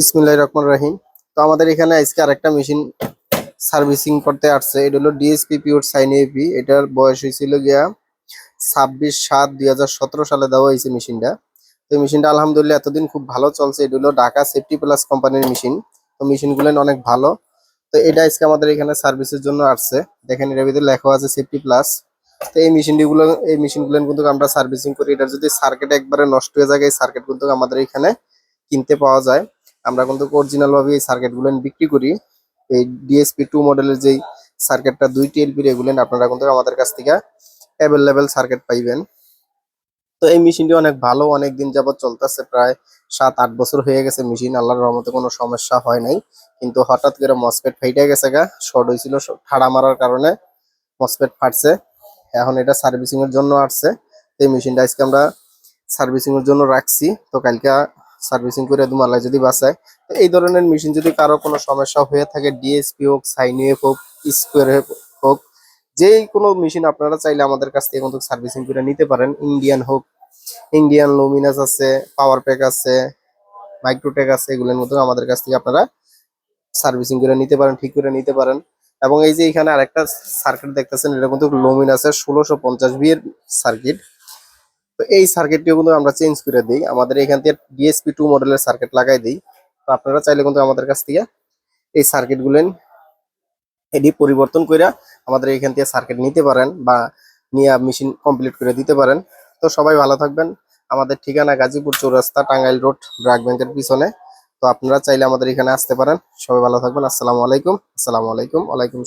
বিসমিল্লাহ রহমান রাহিম। তো আমাদের এখানে আজকে আরেকটা মেশিন সার্ভিসিং করতে আসছে। এটা হলো ডিএসপি পিওর সাইন এপি এটার বয়স হয়েছিল গিয়া ছাব্বিশ সাত দুই সালে দেওয়া হয়েছে মেশিনটা। তো মেশিনটা আলহামদুলিল্লাহ এতদিন খুব ভালো চলছে। এটা হলো ঢাকা সেফটি প্লাস কোম্পানির মেশিন। তো মেশিনগুলো অনেক ভালো। তো এটা আজকে আমাদের এখানে সার্ভিসের জন্য আসছে। দেখেন এটার ভিতরে লেখা আছে সেফটি প্লাস তো এই মেশিনগুলো এই মেশিনগুলো কিন্তু আমরা সার্ভিসিং করি। এটার যদি সার্কিট একবারে নষ্ট হয়ে যায়, এই সার্কিট কিন্তু আমাদের এখানে কিনতে পাওয়া যায়। আমরা কিন্তু অরিজিনাল ভাবে এই সার্কিটগুলো বিক্রি করি। এই ডিএসপি টু মডেলের যেই সার্কিটটা দুই টিএলপি এগুলো আপনারা কিন্তু আমাদের কাছ থেকে অ্যাভেলেবেল সার্কিট পাইবেন। তো এই মেশিনটি অনেক ভালো অনেক দিন যাবত চলতেছে, প্রায় সাত, আট বছর হয়ে গেছে মেশিন আল্লাহর রহমতে কোনো সমস্যা হয় নাই। কিন্তু হঠাৎ করে মসপেট ফাইটে গেছে গা শর্ট হয়েছিল ঠাড়া মারার কারণে মসপেট ফাটছে। এখন এটা সার্ভিসিং এর জন্য আসছে। এই মেশিনটা আজকে আমরা সার্ভিসিং এর জন্য রাখছি। তো কালকে সার্ভিসিং করে দুমালায় যদি বাঁচায়। তো এই ধরনের মেশিন যদি কারও কোনো সমস্যা হয়ে থাকে ডিএসপি হোক সাইনিএফ হোক, স্কোয়ার হোক যেই কোনো মেশিন আপনারা চাইলে আমাদের কাছ থেকে কিন্তু সার্ভিসিং করে নিতে পারেন। ইন্ডিয়ান হোক, ইন্ডিয়ান লুমিনাস আছে, পাওয়ার প্যাক আছে, মাইক্রোটেক আছে, এগুলোর মতো আমাদের কাছ থেকে আপনারা সার্ভিসিং করে নিতে পারেন, ঠিক করে নিতে পারেন। এবং এই যে এখানে আরেকটা সার্কিট দেখতেছেন, এটা কিন্তু লুমিনাসের ষোলোশো পঞ্চাশ বি এর সার্কিট তো এই সার্কিটটিও কিন্তু আমরা চেঞ্জ করে দিই। আমাদের এখান থেকে ডিএসপি টু মডেলের সার্কিট লাগাই দিই। তো আপনারা চাইলে কিন্তু আমাদের কাছ থেকে এই সার্কিট গুলেন এটি পরিবর্তন করে আমাদের এখান থেকে সার্কিট নিতে পারেন বা নিয়ে মেশিন কমপ্লিট করে দিতে পারেন। তো সবাই ভালো থাকবেন। আমাদের ঠিকানা গাজীপুর চৌরাস্তা, টাঙ্গাইল রোড, ব্রাক ব্যাংকের পিছনে। তো আপনারা চাইলে আমাদের এখানে আসতে পারেন। সবাই ভালো থাকবেন। আসসালামু আলাইকুম। আসসালামু আলাইকুম। ওয়ালাইকুম।